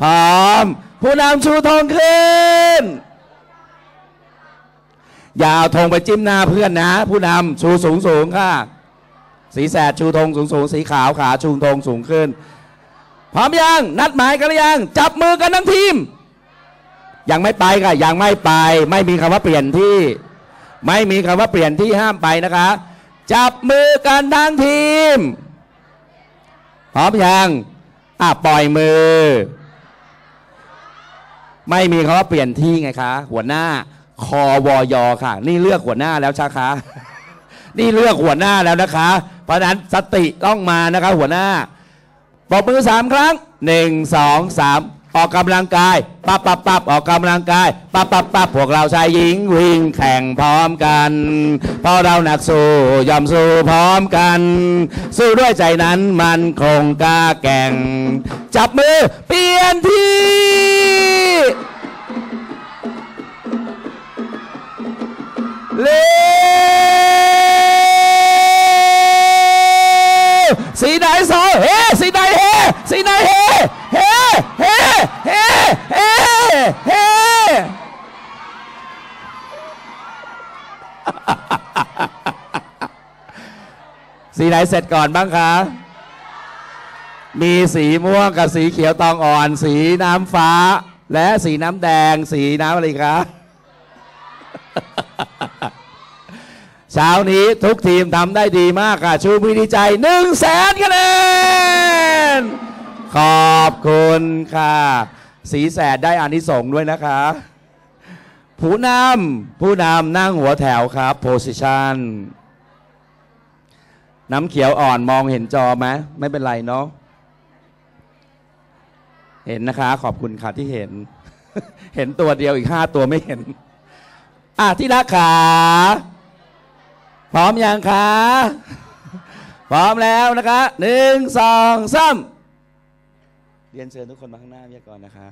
พร้อม ผู้นำชูธงขึ้น อย่าเอาธงไปจิ้มหน้าเพื่อนนะ ผู้นำชูสูงสูงค่ะ สีแสดชูธงสูงสูงสีขาวขาชูธงสูงขึ้น พร้อมยัง นัดหมายกันหรือยัง จับมือกันทั้งทีม ยังไม่ไปค่ะ ยังไม่ไป ไม่มีคำว่าเปลี่ยนที่ ไม่มีคำว่าเปลี่ยนที่ห้ามไปนะคะ จับมือกันทั้งทีม พร้อมยังอะปล่อยมือ ไม่มีคำว่าเปลี่ยนที่ไงคะ หัวหน้าคอวอยค่ะ นี่เลือกหัวหน้าแล้วชาคะนี่เลือกหัวหน้าแล้วนะคะ เพราะฉะนั้นสติต้องมานะคะหัวหน้าปรบมือสามครั้งหนึ่งสองสามออกกำลังกายปับปับปับออกกำลังกายปับปับปับพวกเราชายหญิงวิ่งแข่งพร้อมกันเพราะเราหนักสู้ยอมสู้พร้อมกัน สู้ด้วยใจนั้นมันคงกล้าแก่ง จับมือเปลี่ยนที่ เร็วสีไหนสองเฮ้สีไหนเฮสีไหนเฮเฮ้เฮ้เฮ้เฮ้เฮ้สีไหนเสร็จก่อนบ้างคะมีสีม่วงกับสีเขียวตองอ่อน สีน้ำฟ้า และสีน้ำแดง สีน้ำอะไรคะ เช้านี้ทุกทีมทำได้ดีมากค่ะ ชูมือดีใจหนึ่งแสนคะแนน ขอบคุณค่ะ สีแสดได้อานิสงส์ด้วยนะคะ ผู้นำผู้นำนั่งหัวแถวครับ position น้ำเขียวอ่อนมองเห็นจอไหมไม่เป็นไรเนาะเห็นนะคะ ขอบคุณค่ะที่เห็น เห็นตัวเดียวอีกห้าตัวไม่เห็น อะที่รักขาพร้อมยังคะพร้อมแล้วนะคะหนึ่งสองสามเรียนเชิญทุกคนมาข้างหน้าวิทยากรนะคะ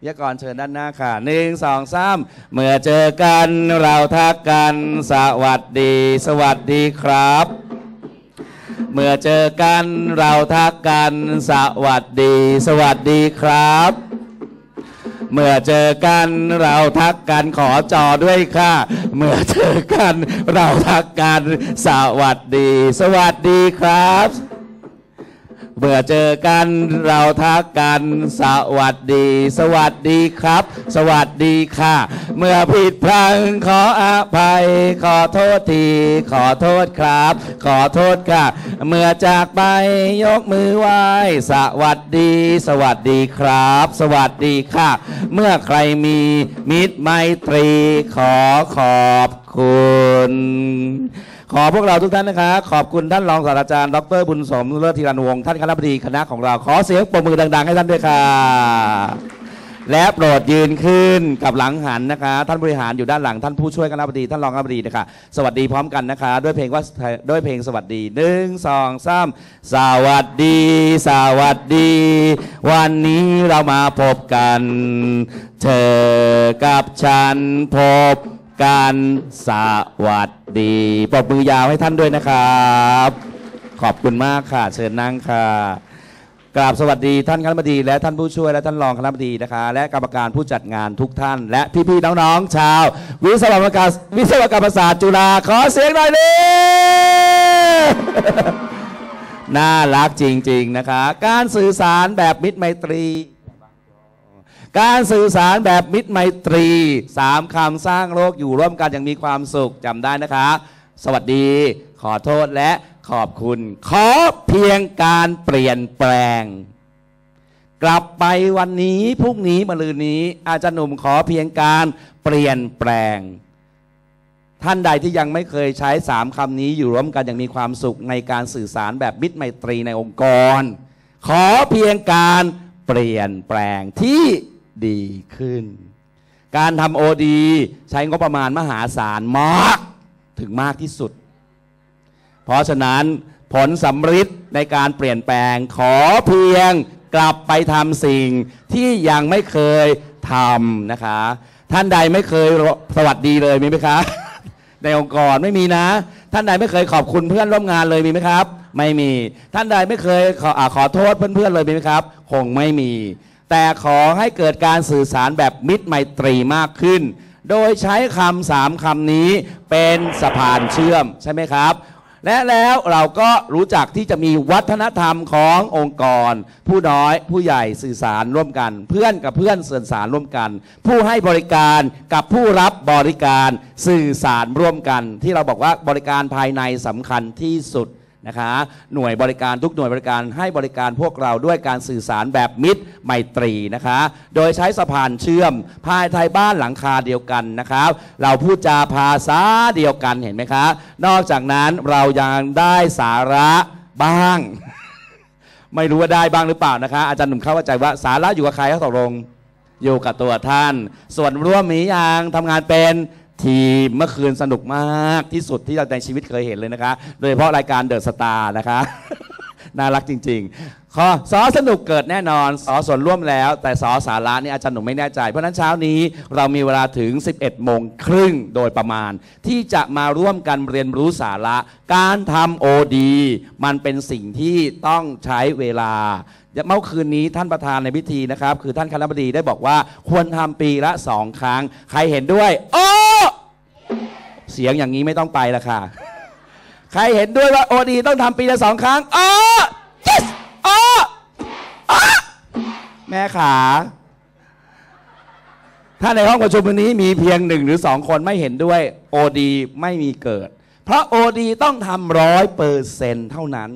วิทยากรเชิญด้านหน้าค่ะหนึ่งสองสามเมื่อเจอกันเราทักกันสวัสดี สวัสดีครับ เมื่อเจอกันเราทักกันสวัสดี สวัสดีครับ เมื่อเจอกันเราทักกันขอจอด้วยค่ะ เมื่อเจอกันเราทักกันสวัสดี สวัสดีครับ เมื่อเจอกันเราทักกันสวัสดี สวัสดีครับ สวัสดีค่ะ เมื่อผิดพลังขออภัย ขอโทษที ขอโทษครับ ขอโทษค่ะ เมื่อจากไปยกมือไหว้สวัสดี สวัสดีครับ สวัสดีค่ะ เมื่อใครมีมิตรไมตรีขอขอบคุณขอพวกเราทุกท่านนะคะ ขอบคุณท่านรองศาสตราจารย์ ดรบุญสมเลิศธีรันวงศ์ท่านคณะบดีคณะของเรา ขอเสียงปรบมือดัง ๆ ให้ท่านด้วยค่ะ และโปรดยืนขึ้นกับหลังหันนะคะ ท่านบริหารอยู่ด้านหลังท่านผู้ช่วยคณะบดีท่านรองคณะบดีนะคะสวัสดีพร้อมกันนะคะ ด้วยเพลงว่าด้วยเพลงสวัสดีหนึ่งสองสามสวัสดี สวัสดี วันนี้เรามาพบกัน เธอกับฉันพบกันสวัสดีปรบมือยาวให้ท่านด้วยนะครับ ขอบคุณมากค่ะ เชิญนั่งค่ะ กราบสวัสดีท่านคณะบดี และท่านผู้ช่วยและท่านรองคณะบดีนะคะ และกรรมการผู้จัดงานทุกท่าน และพี่ๆน้องๆชาว วิศวกรรมศาสตร์วิศวกรรมศาสตร์จุฬาขอเสียงหน่อยเลย น่ารักจริงๆนะคะ การสื่อสารแบบมิตรไมตรี การสื่อสารแบบมิตรไมตรีสามคำสร้างโลกอยู่ร่วมกันอย่างมีความสุขจำได้นะคะ สวัสดี ขอโทษและ ขอบคุณ ขอเพียงการเปลี่ยนแปลง กลับไปวันนี้พรุ่งนี้มะรืนนี้ อาจารย์หนุ่มขอเพียงการเปลี่ยนแปลง ท่านใดที่ยังไม่เคยใช้สามคำนี้อยู่ร่วมกันอย่างมีความสุขในการสื่อสารแบบมิตรไมตรีในองค์กร ขอเพียงการเปลี่ยนแปลงที่ดีขึ้น การทำโอดีใช้งบประมาณมหาศาลมาก ถึงมากที่สุด เพราะฉะนั้นผลสำฤทธิ์ในการเปลี่ยนแปลงขอเพียงกลับไปทำสิ่งที่ยังไม่เคยทำนะคะ ท่านใดไม่เคยสวัสดีเลยมีไหมคะ ในองค์กรไม่มีนะ ท่านใดไม่เคยขอบคุณเพื่อนร่วมงานเลยมีไหมครับ ไม่มี ท่านใดไม่เคยขออขอโทษเพื่อนๆเลยมีไหมครับ คงไม่มี แต่ขอให้เกิดการสื่อสารแบบมิตรไมตรีมากขึ้น โดยใช้คำสามคำนี้เป็นสะพานเชื่อมใช่ไหมครับ และแล้วเราก็รู้จักที่จะมีวัฒนธรรมขององค์กร ผู้น้อยผู้ใหญ่สื่อสารร่วมกัน เพื่อนกับเพื่อนสื่อสารร่วมกัน ผู้ให้บริการกับผู้รับบริการสื่อสารร่วมกัน ที่เราบอกว่าบริการภายในสำคัญที่สุด นะคะหน่วยบริการทุกหน่วยบริการให้บริการพวกเราด้วยการสื่อสารแบบมิตรไมตรีนะคะ โดยใช้สะพานเชื่อมภายในบ้านหลังคาเดียวกันนะครับเราพูดจาภาษาเดียวกันเห็นไหมคะ นอกจากนั้นเรายังได้สาระบ้าง ไม่รู้ว่าได้บ้างหรือเปล่านะคะ อาจารย์หนุ่มเข้าใจว่าสาระอยู่กับใครครับตกลงอยู่กับตัวท่าน ส่วนร่วมมียังทำงานเป็น ทีมเมื่อคืนสนุกมากที่สุดที่เราในชีวิตเคยเห็นเลยนะคะ โดยเฉพาะรายการเดอะสตาร์นะคะ น่ารักจริงๆขอสอสนุกเกิดแน่นอนสอส่วนร่วมแล้ว แต่สอสาระนี่อาจารย์หนุ่มไม่แน่ใจ เพราะฉะนั้นเช้านี้เรามีเวลาถึง 11โมงครึ่งโดยประมาณ ที่จะมาร่วมกันเรียนรู้สาระ การทำโอดี มันเป็นสิ่งที่ต้องใช้เวลาเมื่อคืนนี้ท่านประธานในพิธีนะครับ คือท่านคณะบดีได้บอกว่าควรทำปีละสองครั้ง ใครเห็นด้วย โอ้เสียงอย่างนี้ไม่ต้องไปละค่ะ ใครเห็นด้วยว่าโอดีต้องทำปีละสองครั้งอ๋อ yes อ๋ออ๋อแม่ขา ถ้าในห้องประชุมวันนี้มีเพียงหนึ่งหรือสองคนไม่เห็นด้วยโอดีไม่มีเกิด เพราะโอดีต้องทำร้อยเปอร์เซ็นเท่านั้น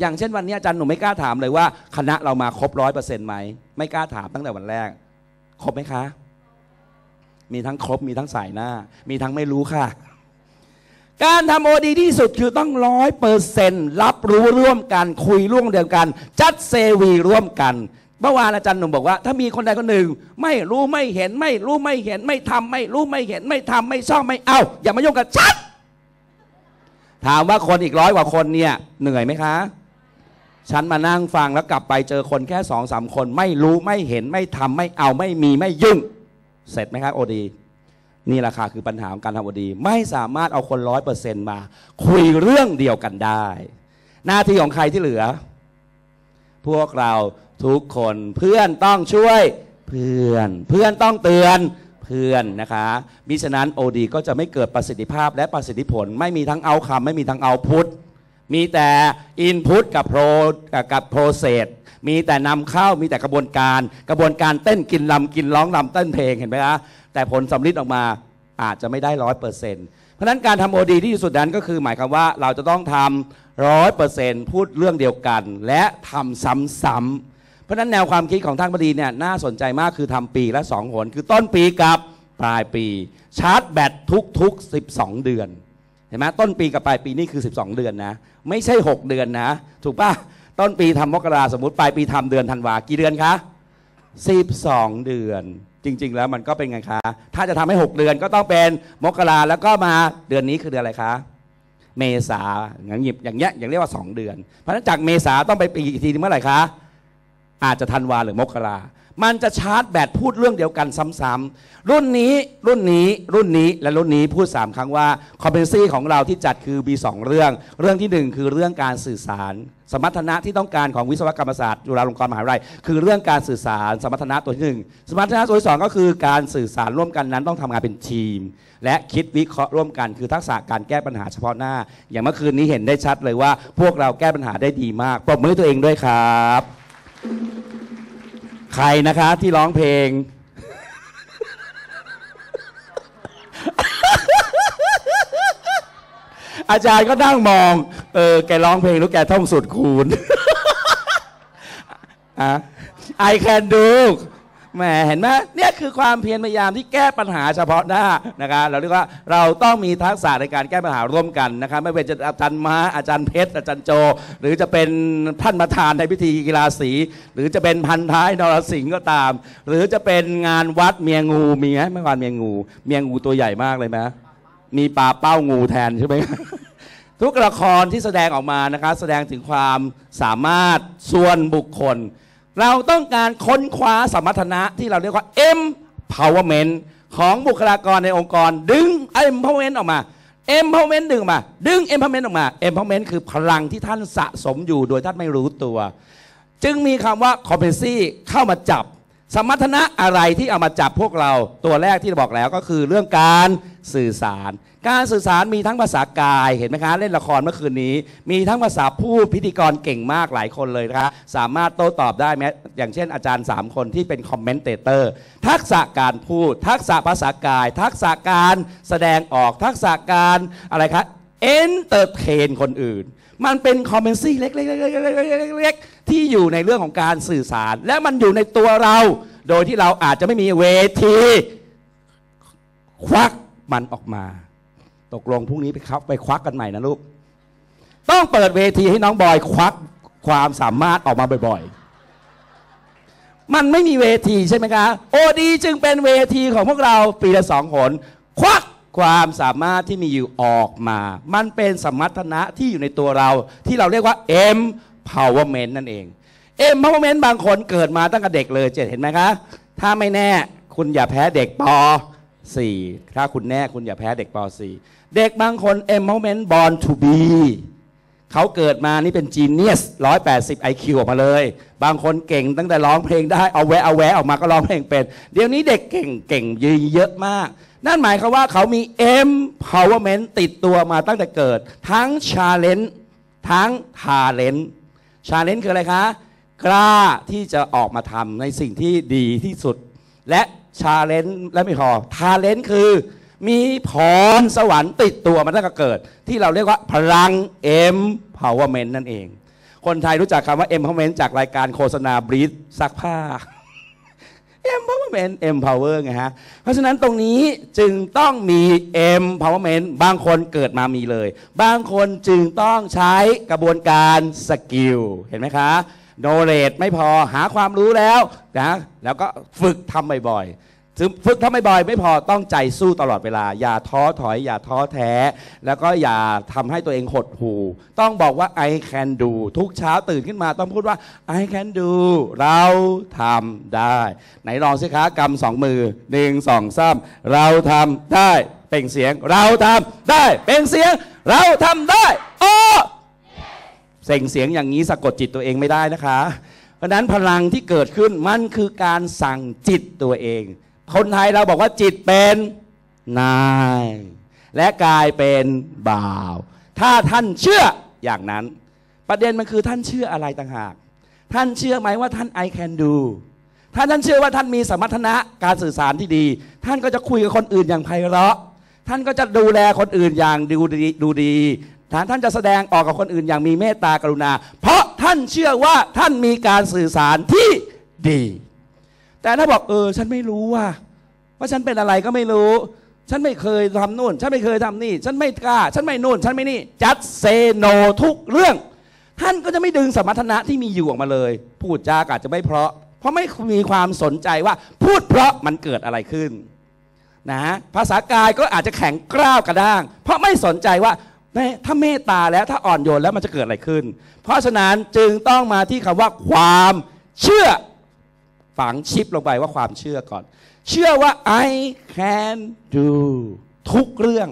อย่างเช่นวันนี้อาจารย์หนุ่มไม่กล้าถามเลยว่า คณะเรามาครบร้อยเปอร์เซ็นต์ไหม ไม่กล้าถามตั้งแต่วันแรก ครบไหมคะ มีทั้งครบมีทั้งสายหน้า มีทั้งไม่รู้ค่ะ การทำโอดีที่สุดคือต้องร้อยเปอร์เซนต์รับรู้ร่วมกัน คุยร่วมเดียวกัน จัดเซวีร่วมกันเมื่อวานอาจารย์หนุ่มบอกว่า ถ้ามีคนใดคนหนึ่ง ไม่รู้ไม่เห็นไม่รู้ไม่เห็นไม่ทำไม่รู้ไม่เห็นไม่ทำไม่ชอบไม่เอาอย่ามายุ่งกับชัดถามว่าคนอีกร้อยกว่าคนเนี่ยเหนื่อยไหมคะ ฉันมานั่งฟังแล้วกลับไปเจอคนแค่สองสามคน ไม่รู้ไม่เห็นไม่ทำไม่เอาไม่มีไม่ยุ่ง เสร็จไหมครับโอดี นี่แหละค่ะคือปัญหาของการทำโอดี ไม่สามารถเอาคนร้อยเปอร์เซ็นต์มา คุยเรื่องเดียวกันได้ หน้าที่ของใครที่เหลือ พวกเราทุกคนเพื่อนต้องช่วยเพื่อน เพื่อนต้องเตือนเพื่อนนะคะมิฉะนั้นโอดีก็จะไม่เกิดประสิทธิภาพและประสิทธิผล ไม่มีทั้งเอาคำไม่มีทั้งเอาพุทมีแต่อินพุตกับโปรกับโปรเซส มีแต่นำเข้ามีแต่กระบวนการ กระบวนการเต้นกินลำกินร้องลำเต้นเพลงเห็นไหมคะแต่ผลสำลิดออกมาอาจจะไม่ได้ร้อยเปอร์เซ็นต์เพราะนั้นการทำโอดีที่สุดนั้นก็คือหมายความว่าเราจะต้องทำร้อยเปอร์เซ็นต์พูดเรื่องเดียวกัน และทำซ้ำๆเพราะนั้นแนวความคิดของท่านบดีเนี่ยน่าสนใจมากคือทำปีละสองหน คือต้นปีกับปลายปี ชาร์จแบตทุกๆ 12 เดือนเห็นไหมต้นปีกับปลายปีนี่คือ 12 เดือนนะ ไม่ใช่ 6 เดือนนะ ถูกปะ ต้นปีทำมกราสมมติปลายปีทำเดือนธันวากี่เดือนคะ12เดือน จริง ๆ แล้วมันก็เป็นไงคะ ถ้าจะทำให้ 6 เดือนก็ต้องเป็นมกราแล้วก็มาเดือนนี้คือเดือนอะไรคะ เมษาอย่างหยิบอย่างเงี้ยอย่างเรียกว่า 2 เดือน เพราะฉะนั้นจากเมษาต้องไปปีอีกทีนึงเมื่อไหร่คะ อาจจะธันวาหรือมกรามันจะชาร์จแบตพูดเรื่องเดียวกันซ้ำๆรุ่นนี้รุ่นนี้รุ่นนี้และรุ่นนี้พูด 3 ครั้งว่าคอมเพนซีของเราที่จัดคือมี2เรื่อง เรื่องทีหนึ่1 คือเรื่องการสื่อสาร สมรรถนะที่ต้องการของวิศวกรรมศาสตร์จุฬาลงกรณ์มหาวิทยาลัยคือเรื่องการสื่อสาร สมรรถนะตัวที่หนึ่งสมรรถนะตัวที่สองก็คือการสื่อสารร่วมกันนั้นต้องทำงานเป็นทีม และคิดวิเคราะห์ร่วมกัน คือทักษะการแก้ปัญหาเฉพาะหน้า อย่างเมื่อคืนนี้เห็นได้ชัดเลยว่า พวกเราแก้ปัญหาได้ดีมากปรบมือตัวเองด้วยครับ ใครนะคะที่ร้องเพลง อาจารย์ก็นั่งมอง เออ แกร้องเพลงแล้วแกท่องสุดคูณ อะ I can do แหมเห็นไหมเนี่ยคือความเพียรพยายามที่แก้ปัญหาเฉพาะหน้านะคะเราเรียกว่าเราต้องมีทักษะในการแก้ปัญหาร่วมกันนะคะไม่ว่าจะอาจารย์ม้าอาจารย์เพชรอาจารย์โจ หรือจะเป็นท่านประธานในพิธีกีฬาสี หรือจะเป็นพันท้ายนรสิงห์ก็ตาม หรือจะเป็นงานวัดเมียงูมีไหมเมื่อวานเมียงู เมียงูตัวใหญ่มากเลยไหมมีปลาเป้างูแทนใช่ไหมทุกละครที่แสดงออกมานะคะแสดงถึงความสามารถส่วนบุคคล เราต้องการค้นคว้าสมรรถนะที่เราเรียกว่า empowerment ของบุคลากรในองค์กร ดึง empowerment ออกมา empowerment ดึงออกมา ดึง empowerment ออกมา empowerment คือพลังที่ท่านสะสมอยู่โดยท่านไม่รู้ตัว จึงมีคำว่า competency เข้ามาจับ สมรรถนะอะไรที่เอามาจับพวกเราตัวแรกที่บอกแล้วก็คือเรื่องการสื่อสาร การสื่อสารมีทั้งภาษากายเห็นไหมคะเล่นละครเมื่อคืนนี้ มีทั้งภาษาพูดพิธีกรเก่งมากหลายคนเลยนะคะสามารถโต้ตอบได้แม้อย่างเช่นอาจารย์ 3 คนที่เป็นคอมเมนเตเตอร์ทักษะการพูด ทักษะภาษากาย ทักษะการแสดงออกทักษะการอะไรคะเอนเตอร์เทนคนอื่น มันเป็นคอมเมนซี่เล็กๆๆๆๆ ที่อยู่ในเรื่องของการสื่อสาร และมันอยู่ในตัวเรา โดยที่เราอาจจะไม่มีเวที ควักมันออกมา ตกลงพรุ่งนี้ไปครับไปควักกันใหม่นะลูก ต้องเปิดเวทีให้น้องบอยควักความสามารถออกมาบ่อยๆ มันไม่มีเวทีใช่ไหมคะโอดีจึงเป็นเวทีของพวกเราปีละสองหน ควักความสามารถที่มีอยู่ออกมา มันเป็นสมรรถนะที่อยู่ในตัวเรา ที่เราเรียกว่า m empowerment นั่นเอง empowerment บางคนเกิดมาตั้งแต่เด็กเลยเจ็ดเห็นไหมคะ ถ้าไม่แน่คุณอย่าแพ้เด็กป 4 ถ้าคุณแน่คุณอย่าแพ้เด็กป .4 เด็กบางคน empowerment born to be เขาเกิดมานี่เป็น genius 180 IQ ออกมาเลย บางคนเก่งตั้งแต่ร้องเพลงได้เอาแวะเอาแวะออกมาก็ร้องเพลงเป็น เดี๋ยวนี้เด็กเก่งเก่งเยอะมาก นั่นหมายความว่าเขามี empowerment ติดตัวมาตั้งแต่เกิด ทั้ง challenge ทั้ง talent ชาเลนจ์คืออะไรคะ กล้าที่จะออกมาทำในสิ่งที่ดีที่สุด และชาเลนจ์และไม่พอทาเลนจ์คือมีพรสวรรค์ติดตัวมาตั้งแต่เกิด ที่เราเรียกว่าพลัง empowerment นั่นเอง คนไทยรู้จักคำว่า empowerment จากรายการโฆษณาบริสซักผ้า empowerment empower ไงฮะ เพราะฉะนั้นตรงนี้จึงต้องมี empowerment บางคนเกิดมามีเลย บางคนจึงต้องใช้กระบวนการสกิลเห็นไหมคะ knowledge ไม่พอหาความรู้แล้วนะแล้วก็ฝึกทำบ่อย ๆถึงฝึกทำบ่อยไม่พอต้องใจสู้ตลอดเวลา อย่าท้อถอย อย่าท้อแท้ แล้วก็อย่าทำให้ตัวเองหดหู่ต้องบอกว่า I can do ทุกเช้าตื่นขึ้นมาต้องพูดว่า I can do เราทำได้ ไหนลองสิคะกำสองมือหนึ่งสองสามเราทำได้เปล่งเสียง เราทำได้เปล่งเสียง เราทำได้โอ้เสียงเสียงอย่างนี้สะกดจิตตัวเองไม่ได้นะคะ เพราะนั้นพลังที่เกิดขึ้นมันคือการสั่งจิตตัวเอง คนไทยเราบอกว่าจิตเป็นนาย และกายเป็นบ่าว ถ้าท่านเชื่ออย่างนั้น ประเด็นมันคือท่านเชื่ออะไรต่างหาก ท่านเชื่อไหมว่าท่าน I can do ถ้าท่านเชื่อว่าท่านมีสมรรถนะการสื่อสารที่ดี ท่านก็จะคุยกับคนอื่นอย่างไพเราะ ท่านก็จะดูแลคนอื่นอย่างดูดีดูดีท่านท่านจะแสดงออกกับคนอื่นอย่างมีเมตตากรุณา เพราะท่านเชื่อว่าท่านมีการสื่อสารที่ดี แต่ถ้าบอกเออ ฉันไม่รู้ว่าว่าฉันเป็นอะไรก็ไม่รู้ ฉันไม่เคยทำนู่น ฉันไม่เคยทำนี่ ฉันไม่กล้า ฉันไม่นู่น ฉันไม่นี่ จัดเซโนทุกเรื่อง ท่านก็จะไม่ดึงสมรรถนะที่มีอยู่ออกมาเลย พูดจากอาจจะไม่เพราะ เพราะไม่มีความสนใจว่าพูดเพราะมันเกิดอะไรขึ้นนะภาษากายก็อาจจะแข็งกร้าวกระด้าง เพราะไม่สนใจว่าถ้าเมตตาแล้วถ้าอ่อนโยนแล้วมันจะเกิดอะไรขึ้น เพราะฉะนั้นจึงต้องมาที่คำว่าความเชื่อ ฝังชิปลงไปว่าความเชื่อก่อน เชื่อว่า I can do ทุกเรื่อง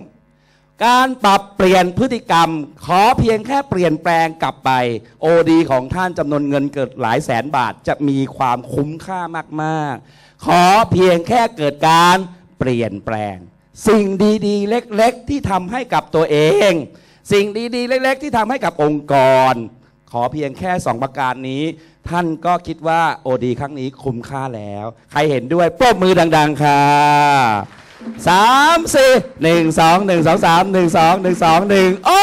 การปรับเปลี่ยนพฤติกรรม ขอเพียงแค่เปลี่ยนแปลงกลับไป โอดีของท่านจำนวนเงินเกิดหลายแสนบาทจะมีความคุ้มค่ามากๆ ขอเพียงแค่เกิดการเปลี่ยนแปลง สิ่งดีๆ เล็กๆ ที่ทำให้กับตัวเอง สิ่งดีๆ เล็กๆ ที่ทำให้กับองค์กร ขอเพียงแค่สองประการนี้ ท่านก็คิดว่าโอดีครั้งนี้คุ้มค่าแล้ว ใครเห็นด้วยปรบมือดัง ๆ ค่ะสามสี่หนึ่งสองหนึ่งสองสามหนึ่งสองหนึ่งสองหนึ่งโอ้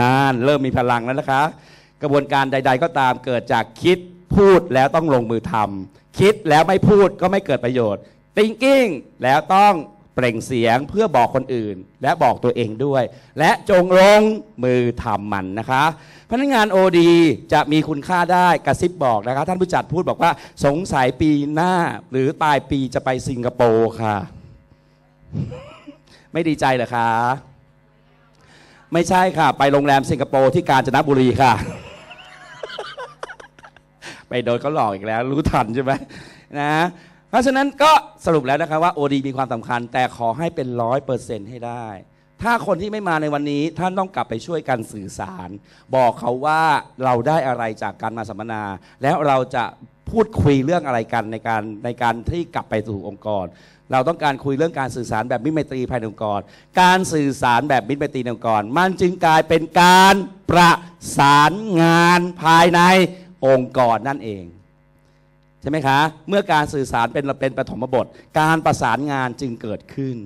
นานเริ่มมีพลังแล้วนะคะ กระบวนการใด ๆ ก็ตามเกิดจากคิดพูดแล้วต้องลงมือทำคิดแล้วไม่พูดก็ไม่เกิดประโยชน์ thinking แล้วต้อง เปล่งเสียงเพื่อบอกคนอื่น และบอกตัวเองด้วย และจงลงมือทำมันนะคะ พนักงานโอดีจะมีคุณค่าได้กระซิบบอกนะคะ ท่านผู้จัดพูดบอกว่าสงสัยปีหน้า หรือปลายปีจะไปสิงคโปร์ค่ะ ไม่ดีใจเหรอคะ ไม่ใช่ค่ะ ไปโรงแรมสิงคโปร์ที่กาญจนบุรีค่ะ ไปโดนเขาหลอกอีกแล้ว รู้ทันใช่ไหมนะ เพราะฉะนั้นก็สรุปแล้วนะครับว่า OD มีความสำคัญ แต่ขอให้เป็นร้อยเปอร์เซ็นต์ให้ได้ ถ้าคนที่ไม่มาในวันนี้ท่านต้องกลับไปช่วยกันสื่อสาร บอกเขาว่าเราได้อะไรจากการมาสัมมนา แล้วเราจะพูดคุยเรื่องอะไรกันในการในการที่กลับไปสู่องค์กร เราต้องการคุยเรื่องการสื่อสารแบบมิตรไมตรีภายในองค์กร การสื่อสารแบบมิตรไมตรีในองค์กร มันจึงกลายเป็นการประสานงานภายในองค์กรนั่นเอง ใช่ไหมคะ เมื่อการสื่อสารเป็นเป็นปฐมบท การประสานงานจึงเกิดขึ้น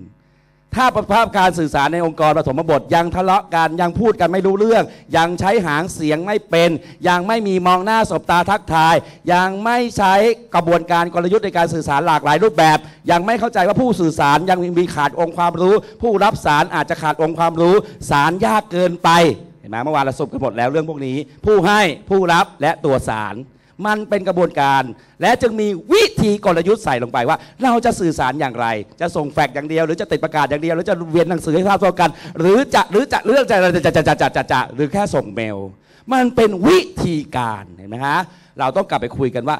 ถ้าประภาพการสื่อสารในองค์กรปฐมบท ยังทะเลาะกันยังพูดกันไม่รู้เรื่อง ยังใช้หางเสียงไม่เป็น ยังไม่มีมองหน้าสบตาทักทาย ยังไม่ใช้กระบวนการกลยุทธ์ในการสื่อสารหลากหลายรูปแบบ ยังไม่เข้าใจว่าผู้สื่อสารยังมีขาดองค์ความรู้ ผู้รับสารอาจจะขาดองค์ความรู้ สารยากเกินไปเห็นไหมเมื่อวานเราสรุปกันหมดแล้วเรื่องพวกนี้ ผู้ให้ผู้รับและตัวสาร มันเป็นกระบวนการ และจึงมีวิธีกลยุทธ์ใส่ลงไปว่า เราจะสื่อสารอย่างไร จะส่งแฟกซ์อย่างเดียว หรือจะติดประกาศอย่างเดียวหรือจะเวียนหนังสือให้ทราบเท่ากัน หรือจะหรือจะเรื่องจะจะจะจะจะจะจะหรือแค่ส่งเมล มันเป็นวิธีการเห็นไหมฮะเราต้องกลับไปคุยกันว่า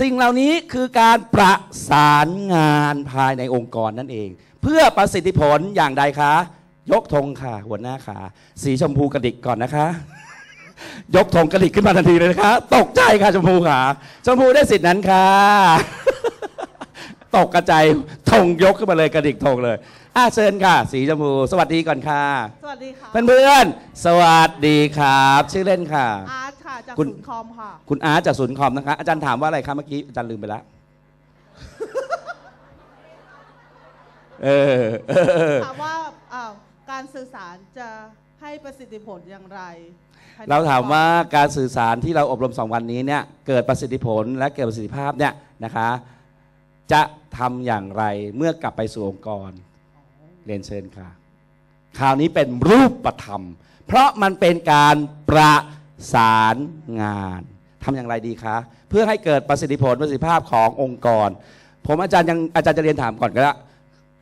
สิ่งเหล่านี้คือการประสานงานภายในองค์กรนั่นเอง เพื่อประสิทธิผลอย่างใดคะ ยกธงค่ะ หัวหน้าขาสีชมพูกระดิกก่อนนะคะ ยกธงกระดิกขึ้นมาทันทีเลยนะคะตกใจค่ะชมพูค่ะชมพูได้สิทธินั้นค่ะ ตกกระจายธงยกขึ้นมาเลยกระดิกธงเลยอะเชิญค่ะ สีชมพูสวัสดีก่อนค่ะ สวัสดีค่ะเพื่อนๆสวัสดีครับ ชื่อเล่นค่ะ อาร์ตค่ะจากคุณศูนย์คอมค่ะ คุณอาร์ตจากศูนย์คอมนะคะ อาจารย์ถามว่าอะไรคะเมื่อกี้อาจารย์ลืมไปแล้ว เออเออ ถามว่าอ้าวการสื่อสารจะให้ประสิทธิผลอย่างไรภยใน เราถามว่าการสื่อสารที่เราอบรมสองวันนี้เนี่ยเกิดประสิทธิผลและเกิดประสิทธิภาพเนี่ยนะคะ จะทำอย่างไรเมื่อกลับไปสู่องค์กรเรียนเชิญค่ะ คราวนี้เป็นรูปธรรม เพราะมันเป็นการประสานงานทำอย่างไรดีคะ เพื่อให้เกิดประสิทธิผลประสิทธิภาพขององค์กร ผมอาจารย์ยังอาจารย์จะเรียนถามก่อนก็ได้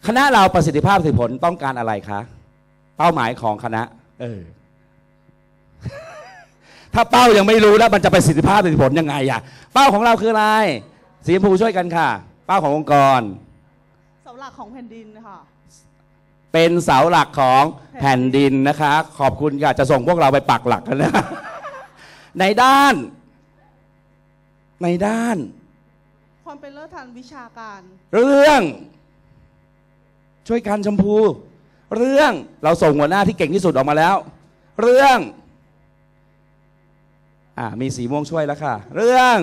คณะเราประสิทธิภาพประสิทธิผลต้องการอะไรคะ เป้าหมายของคณะ เออ ถ้าเป้ายังไม่รู้แล้วมันจะประสิทธิภาพประสิทธิผลยังไงอะเป้าของเราคืออะไรสีชมพูช่วยกันค่ะ เป้าขององค์กร เสาหลักของแผ่นดินค่ะ เป็นเสาหลักของแผ่นดินนะคะ ขอบคุณค่ะ จะส่งพวกเราไปปักหลักกันนะ ในด้าน ในด้าน ความเป็นเลิศทางวิชาการ เรื่อง ช่วยกันชมพู เรื่องเราส่งหัวหน้าที่เก่งที่สุดออกมาแล้ว เรื่อง อ่ามีสีม่วงช่วยแล้วค่ะ เรื่อง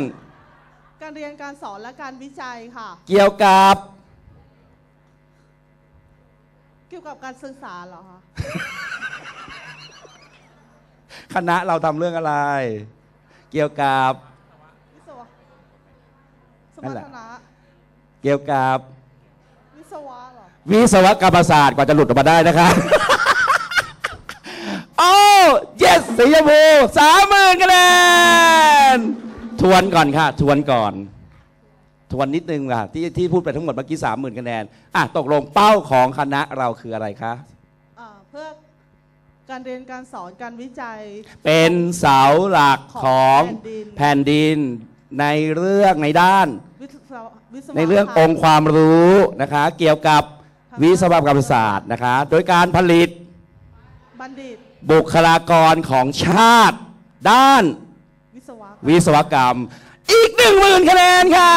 การเรียนการสอนและการวิจัยค่ะ เกี่ยวกับ เกี่ยวกับการสื่อสารเหรอคะคณะเราทำเรื่องอะไร เกี่ยวกับวิศวะสนั่มรนแหรละถนะเกี่ยวกับวิศวะเหรอ วิศวกรรมศาสตร์กว่าจะหลุดออกมาได้นะคะโอ้ yes สีชมพูสามหมื่นคะแนนทวนก่อนค่ะ ทวนก่อน ทวนนิดนึงค่ะที่ที่พูดไปทั้งหมดเมื่อกี้สามหมื่นคะแนนอะตกลงเป้าของคณะเราคืออะไรคะอ่าเพื่อการเรียนการสอนการวิจัย เป็นเสาหลักของของแผ่นดินแผ่นดินในเรื่องในด้าน วิศวะวิศวะในเรื่องค่ะองค์ความรู้นะคะ เกี่ยวกับวิศวกรรมศาสตร์นะคะ โดยการผลิต บัณฑิต บุคลากรของชาติ ด้านวิศวะวิศวกรรม อีกหนึ่งหมื่นคะแนนค่ะ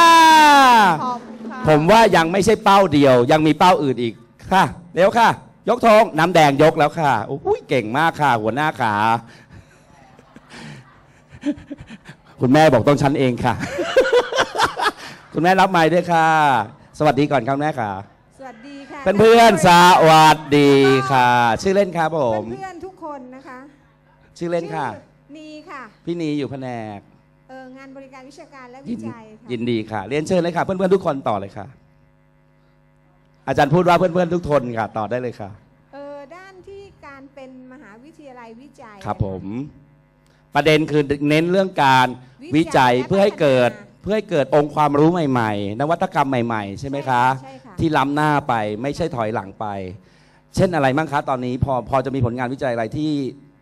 ขอบคุณค่ะ ผมว่ายังไม่ใช่เป้าเดียว ยังมีเป้าอื่นอีกค่ะ เร็วค่ะ ยกธงน้ำแดงยกแล้วค่ะโอ้ยเก่งมากค่ะ หัวหน้าขาคุณแม่บอกต้องฉันเองค่ะ คุณแม่รับไม้ด้วยค่ะ สวัสดีก่อนครับแม่ค่ะ สวัสดีค่ะเพื่อนๆสวัสดีค่ะ ชื่อเล่นครับผม เพื่อนๆทุก คนนะคะชื่อเล่นค่ะ ชื่อนีค่ะพี่นีอยู่แผนกเอองานบริการวิชาการและยิวินจัยค่ะยินดีค่ะ เรียนเชิญเลยค่ะ เพื่อนๆทุกคนต่อเลยค่ะ อาจารย์พูดว่าเพื่อนๆทุกคนค่ะ ต่อได้เลยค่ะ เออด้านที่การเป็นมหาวิทยาลัยวิจัยครับผม ประเด็นคือเน้นเรื่องการวิจัยเพื่อให้เกิดเพื่อให้เกิดองค์ความรู้ใหม่ ๆ นวัตกรรมใหม่ ๆ ใช่ไหมคะ ใช่ค่ะ ที่ล้ำหน้าไปไม่ใช่ถอยหลังไป เช่นอะไรบ้างคะตอนนี้พอพอจะมีผลงานวิจัยอะไรที่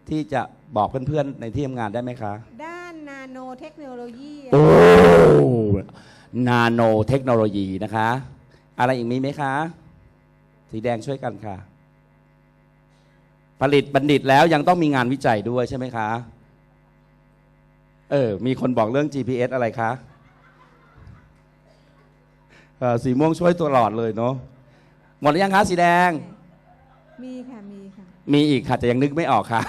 ที่จะบอกเพื่อนๆในที่ทำงานได้ไหมคะ ด้านนาโนเทคโนโลยีโอ้นาโนเทคโนโลยีนะคะ อะไรอีกมีไหมคะ สีแดงช่วยกันค่ะ ผลิตบัณฑิตแล้วยังต้องมีงานวิจัยด้วยใช่ไหมคะ เออ มีคนบอกเรื่อง GPS อะไรคะเอ่อสีม่วงช่วยตัวหลอดเลยเนาะหมดหรือยังคะสีแดง มีค่ะ มีค่ะ มีอีกค่ะ แต่ยังนึกไม่ออกค่ะ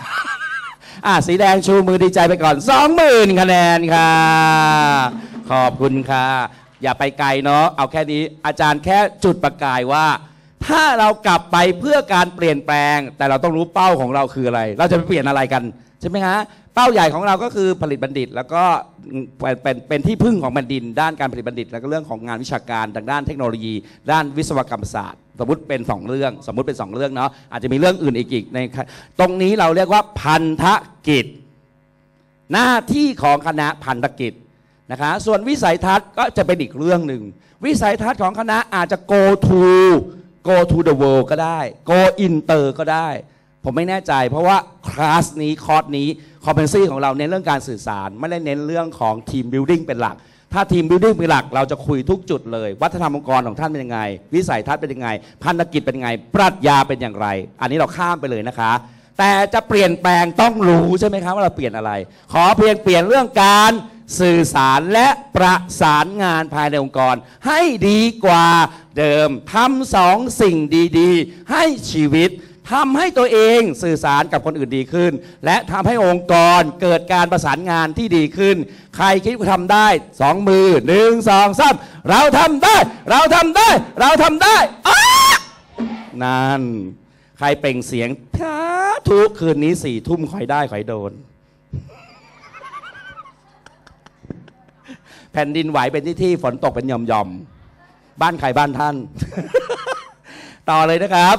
อะสีแดงชูมือดีใจไปก่อนสองหมื่นคะแนนค่ะ ขอบคุณค่ะ อย่าไปไกลเนาะเอาแค่นี้ อาจารย์แค่จุดประกายว่า ถ้าเรากลับไปเพื่อการเปลี่ยนแปลง แต่เราต้องรู้เป้าของเราคืออะไร เราจะไปเปลี่ยนอะไรกันใช่ไหมฮะเป้าใหญ่ของเราก็คือผลิตบัณฑิต แล้วก็เป็นเป็นเป็นที่พึ่งของแผ่นดิน ด้านการผลิตบัณฑิต แล้วก็เรื่องของงานวิชาการทางด้านเทคโนโลยี ด้านวิศวกรรมศาสตร์ สมมติเป็นสองเรื่อง สมมติเป็นสองเรื่องเนาะอาจจะมีเรื่องอื่นอีกอีกในตรงนี้เราเรียกว่าพันธกิจ หน้าที่ของคณะพันธกิจนะคะส่วนวิสัยทัศน์ก็จะเป็นอีกเรื่องหนึ่งวิสัยทัศน์ของคณะอาจจะ go to go to the world ก็ได้ go inter ก็ได้ ผมไม่แน่ใจ เพราะว่าคลาสนี้คอร์สนี้คอมเพนซี่ของเราเน้นเรื่องการสื่อสาร ไม่ได้เน้นเรื่องของทีมบิวดิ้งเป็นหลัก ถ้าทีมบิวดิ้งเป็นหลัก เราจะคุยทุกจุดเลย วัฒนธรรมองค์กรของท่านเป็นยังไง วิสัยทัศน์เป็นยังไง พันธกิจเป็นยังไง ปรัชญาเป็นอย่างไร อันนี้เราข้ามไปเลยนะคะ แต่จะเปลี่ยนแปลงต้องรู้ใช่ไหมครับว่าเราเปลี่ยนอะไร ขอเพียงเปลี่ยนเรื่องการสื่อสารและประสานงานภายในองค์กร ให้ดีกว่าเดิมทำสองสิ่งดี ๆ ให้ชีวิต ทำให้ตัวเองสื่อสารกับคนอื่นดีขึ้น และทำให้องค์กรเกิดการประสานงานที่ดีขึ้น ใครคิดว่าทำได้สองมือหนึ่งสองสามเราทำได้ เราทำได้ เราทำได้นั่น ใครเปล่งเสียงท้าทุกคืนนี้สี่ทุ่มคอยได้คอยโดน แผ่นดินไหวเป็นที่ที่ฝนตกเป็นหย่อมยอมๆบ้านใครบ้านท่าน ต่อเลยนะครับ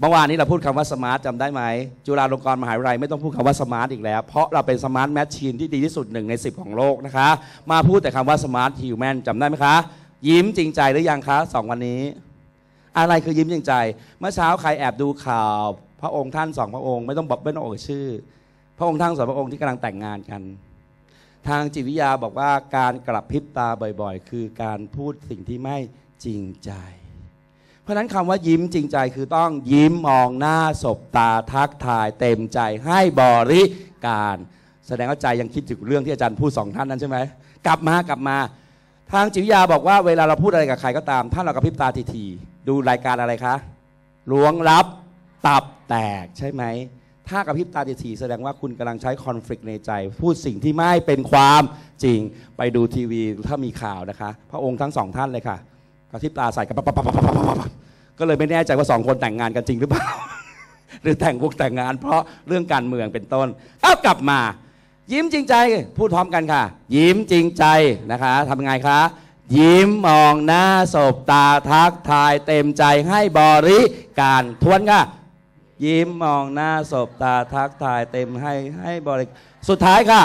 เมื่อวานนี้เราพูดคำว่าสมาร์ทจำได้ไหม จุฬาลงกรณ์มหาวิทยาลัยไม่ต้องพูดคำว่าสมาร์ทอีกแล้ว เพราะเราเป็นสมาร์ทแมชชีนที่ดีที่สุดหนึ่งใน 10 ของโลกนะคะ มาพูดแต่คำว่าสมาร์ทฮิวแมนจำได้ไหมคะ ยิ้มจริงใจหรือยังคะสองวันนี้ อะไรคือยิ้มจริงใจ เมื่อเช้าใครแอบดูข่าว พระองค์ท่านสองพระองค์ไม่ต้องบอกไม่ต้องเอ่ยชื่อ พระองค์ท่านสองพระองค์ที่กำลังแต่งงานกัน ทางจิตวิทยาบอกว่าการกระพริบตาบ่อย ๆ คือการพูดสิ่งที่ไม่จริงใจ เพราะนั้นคำว่ายิ้มจริงใจคือต้องยิ้มมองหน้าสบตาทักทาย เต็มใจให้บริการ แสดงว่าใจยังคิดถึงเรื่องที่อาจารย์พูดสองท่านนั้นใช่ไหมกลับมากลับมา ทางจิตวิทยาบอกว่าเวลาเราพูดอะไรกับใครก็ตามถ้านเรากระพริบตาทีๆดูรายการอะไรคะล้วงลับตับแตกใช่ไหมถ้ากระพริบตาทีๆแสดงว่าคุณกำลังใช้คอนฟ lict ในใจ พูดสิ่งที่ไม่เป็นความจริง ไปดูทีวีถ้ามีข่าวนะคะ พระองค์ทั้งสองท่านเลยค่ะ กระพริบตาใส่กันปั๊บปั๊บปั๊บปั๊บปั๊บปั๊บก็เลยไม่แน่ใจว่าสองคนแต่งงานกันจริงหรือเปล่า หรือแต่งพวกแต่งงาน เพราะเรื่องการเมืองเป็นต้น เอากลับมา ยิ้มจริงใจพูดพร้อมกันค่ะ ยิ้มจริงใจนะคะทำยังไงคะ ยิ้มมองหน้าสบตาทักทายเต็มใจให้บริการทวนค่ะ ยิ้มมองหน้าสบตาทักทายเต็มให้ให้บริสุดท้ายค่ะ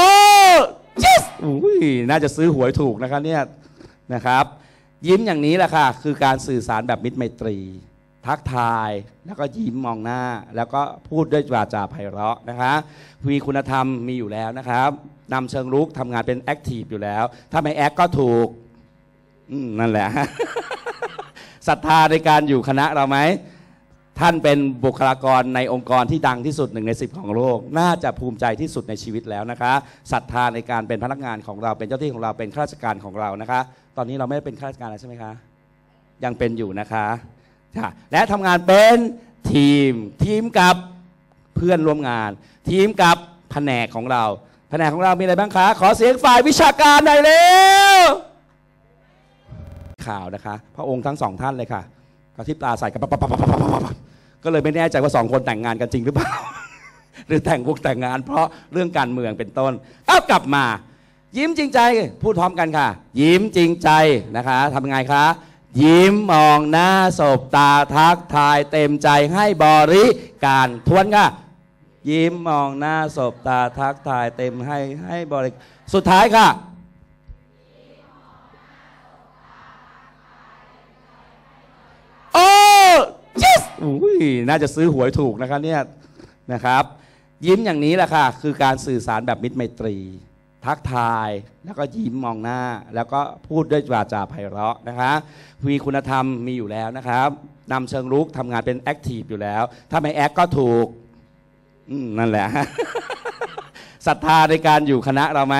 โอ้ yes อุ้ยน่าจะซื้อหวยถูกนะคะเนี่ยนะครับ ยิ้มอย่างนี้แหละค่ะ คือการสื่อสารแบบมิตรไมตรี ทักทายแล้วก็ยิ้มมองหน้า แล้วก็พูดด้วยวาจาไพเราะนะคะมีคุณธรรมมีอยู่แล้วนะครับนำเชิงรุกทำงานเป็นแอคทีฟอยู่แล้ว ถ้าไม่แอคก็ถูกนั่นแหละศรัทธาในการอยู่คณะเราไหม ท่านเป็นบุคลากรในองค์กรที่ดังที่สุดหนึ่งในสิบของโลก น่าจะภูมิใจที่สุดในชีวิตแล้วนะคะศรัทธาในการเป็นพนักงานของเราเป็นเจ้าที่ของเราเป็นข้าราชการของเรานะคะ ตอนนี้เราไม่ได้เป็นข้าราชการแล้วใช่ไหมคะ ยังเป็นอยู่นะคะค่ะและทำงานเป็นทีมทีมกับเพื่อนร่วมงาน ทีมกับแผนกของเราแผนกของเรามีอะไรบ้างคะ ขอเสียงฝ่ายวิชาการหน่อยเร็วข่าวนะคะ พระองค์ทั้งสองท่านเลยค่ะกระพริบตาใส่กันปั๊บปั๊บปั๊บปั๊บปั๊บปั๊บ ก็เลยไม่แน่ใจว่าสองคนแต่งงานกันจริงหรือเปล่า หรือแต่งพวกแต่งงาน เพราะเรื่องการเมืองเป็นต้นเอากลับมา ยิ้มจริงใจพูดพร้อมกันค่ะ ยิ้มจริงใจนะคะทำยังไงคะ ยิ้มมองหน้าสบตาทักทายเต็มใจให้บริการทวนค่ะ ยิ้มมองหน้าสบตาทักทายเต็มให้ให้บริสุดท้ายค่ะโอ้ yes อุ้ยน่าจะซื้อหวยถูกนะคะเนี่ยนะครับ ยิ้มอย่างนี้แหละค่ะ คือการสื่อสารแบบมิตรไมตรี ทักทายแล้วก็ยิ้มมองหน้า แล้วก็พูดด้วยวาจาไพเราะนะคะมีคุณธรรมมีอยู่แล้วนะครับนำเชิงรุกทำงานเป็นแอคทีฟอยู่แล้ว ถ้าไม่แอคก็ถูกนั่นแหละศรัทธาในการอยู่คณะเราไหม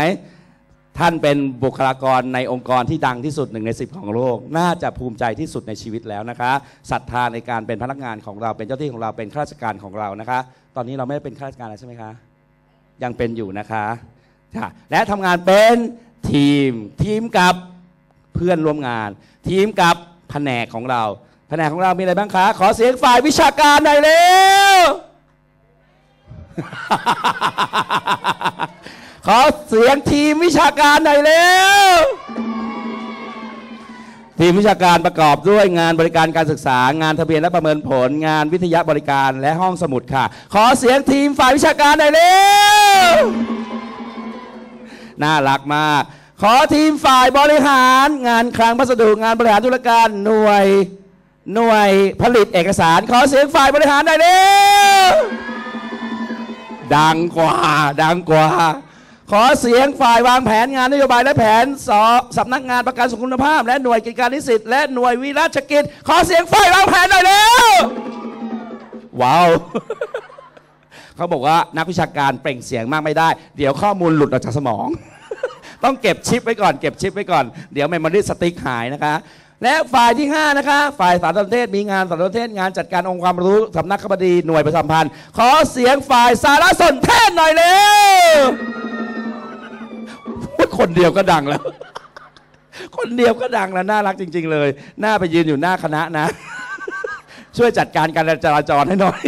ท่านเป็นบุคลากรในองค์กรที่ดังที่สุดหนึ่งในสิบของโลก น่าจะภูมิใจที่สุดในชีวิตแล้วนะคะศรัทธาในการเป็นพนักงานของเราเป็นเจ้าที่ของเราเป็นข้าราชการของเรานะคะ ตอนนี้เราไม่ได้เป็นข้าราชการแล้วใช่ไหมคะ ยังเป็นอยู่นะคะค่ะและทำงานเป็นทีมทีมกับเพื่อนร่วมงาน ทีมกับแผนกของเราแผนกของเรามีอะไรบ้างคะ ขอเสียงฝ่ายวิชาการหน่อยเร็ว ขอเสียงทีมวิชาการหน่อยเร็วทีมวิชาการประกอบด้วยงานบริการการศึกษา งานทะเบียนและประเมินผล งานวิทยาบริการและห้องสมุดค่ะ ขอเสียงทีมฝ่ายวิชาการหน่อยเร็วน่ารักมาก ขอทีมฝ่ายบริหาร งานคลังพัสดุงานบริหารธุรการหน่วย หน่วยผลิตเอกสาร ขอเสียงฝ่ายบริหารหน่อยเร็วดังกว่า ดังกว่า ขอเสียงฝ่ายวางแผนงานนโยบายและแผนสสำนักงานประกันสุขคุณภาพ และหน่วยกิจการนิสิตและหน่วยวิราชกิจ ขอเสียงฝ่ายวางแผนหน่อยเร็วว้าวเขาบอกว่านักวิชาการเปล่งเสียงมากไม่ได้ เดี๋ยวข้อมูลหลุดออกจากสมอง ต้องเก็บชิปไว้ก่อนเก็บชิปไว้ก่อน เดี๋ยวเมมโมรี่สติ๊กหายนะคะและฝ่ายที่ 5 นะคะ ฝ่ายสารสนเทศมีงานสารสนเทศงานจัดการองค์ความรู้สำนักขบดีหน่วยประชาสัมพันธ์ ขอเสียงฝ่ายสารสนเทศหน่อยเร็ว คนเดียวก็ดังแล้ว คนเดียวก็ดังแล้วน่ารักจริง ๆ เลย หน้าไปยืนอยู่หน้าคณะนะ ช่วยจัดการการจราจรให้หน่อย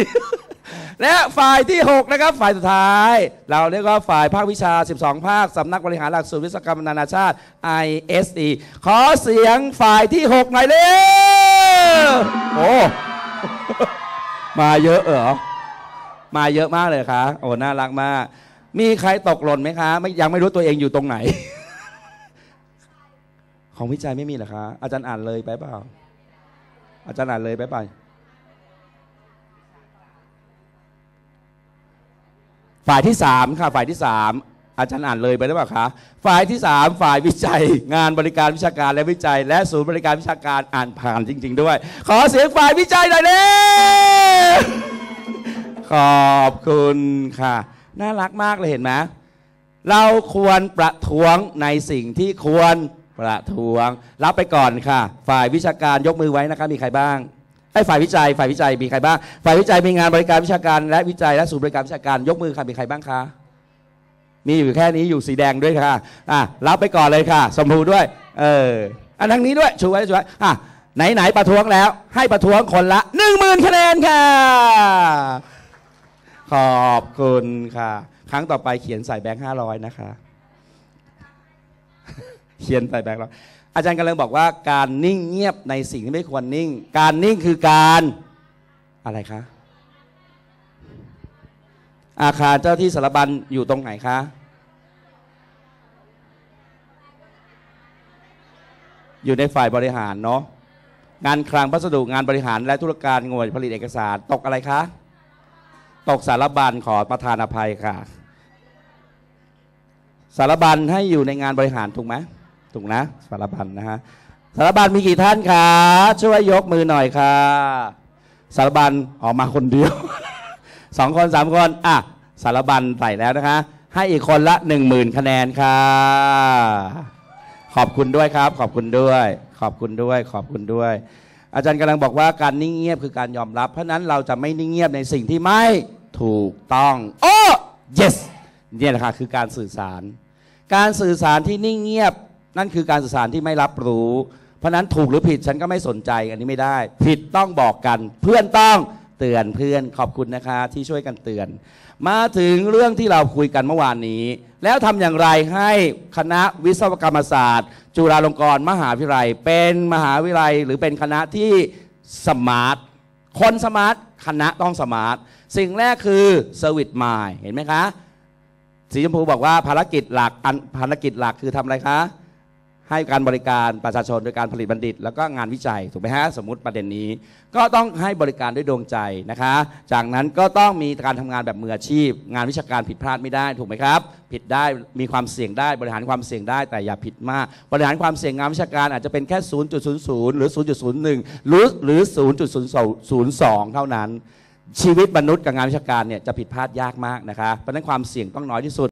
และฝ่ายที่ 6 นะครับ ฝ่ายสุดท้าย เราเรียกว่าฝ่ายภาควิชา 12 ภาคสำนักบริหารหลักสูตรวิศวกรรมนานาชาติ ISE ขอเสียงฝ่ายที่ 6 หน่อยเร็วโอ้มาเยอะเหรอมาเยอะมากเลยคะโอ้น่ารักมาก มีใครตกหล่นไหมคะไม่ยังไม่รู้ตัวเองอยู่ตรงไหน ของวิจัยไม่มีเหรอคะ อาจารย์อ่านเลยไปเปล่า อาจารย์อ่านเลยไปเปล่าฝ่ายที่สามค่ะ ฝ่ายที่สามอาจารย์อ่านเลยไปหรือเปล่าคะฝ่ายที่สามฝ่ายวิจัย งานบริการวิชาการและวิจัย และศูนย์บริการวิชาการอ่านผ่านจริง ๆ ด้วย ขอเสียงฝ่ายวิจัยหน่อยเด้ขอบคุณค่ะ น่ารักมากเลยเห็นไหมเราควรประท้วงในสิ่งที่ควรประท้วง รับไปก่อนค่ะ ฝ่ายวิชาการยกมือไว้นะคะมีใครบ้างไอ้ฝ่ายวิจัย ฝ่ายวิจัยมีใครบ้าง ฝ่ายวิจัยมีงานบริการวิชาการ และวิจัยและศูนย์บริการวิชาการยกมือค่ะมีใครบ้างคะมีอยู่แค่นี้อยู่สีแดงด้วยค่ะอะรับไปก่อนเลยค่ะ สมภูด้วย เอออันทางนี้ด้วยชูไว้ชูไว้อะไหนไหนๆประท้วงแล้ว ให้ประท้วงคนละหนึ่งหมื่นคะแนนค่ะ ขอบคุณค่ะ ครั้งต่อไปเขียนใส่แบงค์ห้าร้อยนะคะ เขียนใส่แบงค์ร้อยอาจารย์กำลังบอกว่าการนิ่งเงียบในสิ่งที่ไม่ควรนิ่ง การนิ่งคือการอะไรคะ อาคารเจ้าที่สารบัญอยู่ตรงไหนคะอยู่ในฝ่ายบริหารเนาะงานคลังพัสดุงานบริหารและธุรการหน่วยผลิตเอกสารตกอะไรคะ ตกสารบัญขอประธานอภัยค่ะ สารบัญให้อยู่ในงานบริหารถูกไหมถูกนะ สารบัญนะฮะสารบัญมีกี่ท่านคะช่วยยกมือหน่อยค่ะ สารบัญออกมาคนเดียว สองคนสามคนอะสารบัญใส่แล้วนะคะ ให้อีกคนละหนึ่งหมื่นคะแนนค่ะ ขอบคุณด้วยครับ ขอบคุณด้วย ขอบคุณด้วย ขอบคุณด้วย อาจารย์กำลังบอกว่าการนิ่งเงียบคือการยอมรับ เพราะฉะนั้นเราจะไม่นิ่งเงียบในสิ่งที่ไม่ถูกต้องโอ้ yes เนี่ยแหละค่ะคือการสื่อสาร การสื่อสารที่นิ่งเงียบ นั่นคือการสื่อสารที่ไม่รับรู้ เพราะฉะนั้นถูกหรือผิดฉันก็ไม่สนใจอันนี้ไม่ได้ ผิดต้องบอกกัน เพื่อนต้อง เตือนเพื่อนขอบคุณนะคะที่ช่วยกันเตือน มาถึงเรื่องที่เราคุยกันเมื่อวานนี้ แล้วทำอย่างไรให้คณะวิศวกรรมศาสตร์ จุฬาลงกรณ์มหาวิทยาลัย เป็นมหาวิทยาลัย หรือเป็นคณะที่สมาร์ทคนสมาร์ทคณะต้องสมาร์ทสิ่งแรกคือเซอร์วิสมายเห็นไหมคะสีชมพูบอกว่าภารกิจหลักอันภารกิจหลักคือทำอะไรคะ ให้การบริการประชาชนโดยการผลิตบัณฑิต แล้วก็งานวิจัยถูกไหมฮะสมมติประเด็นนี้ ก็ต้องให้บริการด้วยดวงใจนะคะ จากนั้นก็ต้องมีการทำงานแบบมืออาชีพ งานวิชาการผิดพลาดไม่ได้ถูกไหมครับ ผิดได้มีความเสี่ยงได้บริหารความเสี่ยงได้แต่อย่าผิดมาก บริหารความเสี่ยงงานวิชาการอาจจะเป็นแค่ 0.00 หรือ 0.01 หรือหรือ 0.02 เท่านั้น ชีวิตมนุษย์กับงานวิชาการเนี่ยจะผิดพลาดยากมากนะคะเพราะนั้นความเสี่ยงต้องน้อยที่สุด